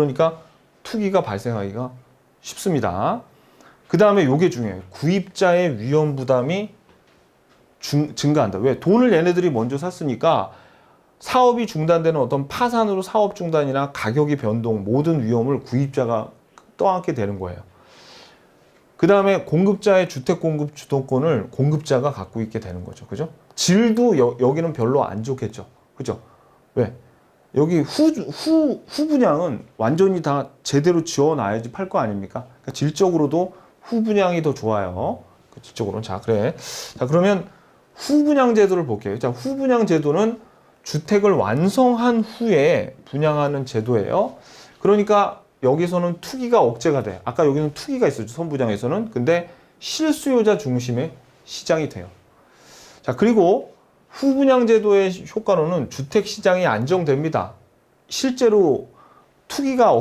그러니까 투기가 발생하기가 쉽습니다. 그 다음에 요게 중요해요. 구입자의 위험 부담이 중- 증가한다. 왜? 돈을 얘네들이 먼저 샀으니까 사업이 중단되는 어떤 파산으로 사업 중단이나 가격의 변동 모든 위험을 구입자가 떠안게 되는 거예요. 그 다음에 공급자의 주택 공급 주도권을 공급자가 갖고 있게 되는 거죠. 그죠? 질도 여, 여기는 별로 안 좋겠죠. 그죠? 왜? 여기 후, 후, 후 분양은 완전히 다 제대로 지어놔야지 팔 거 아닙니까? 그러니까 질적으로도 후 분양이 더 좋아요. 그 질적으로는. 자, 그래. 자, 그러면 후 분양 제도를 볼게요. 자, 후 분양 제도는 주택을 완성한 후에 분양하는 제도예요. 그러니까 여기서는 투기가 억제가 돼. 아까 여기는 투기가 있었죠. 선분양에서는. 근데 실수요자 중심의 시장이 돼요. 자, 그리고 후분양 제도의 효과로는 주택 시장이 안정됩니다. 실제로 투기가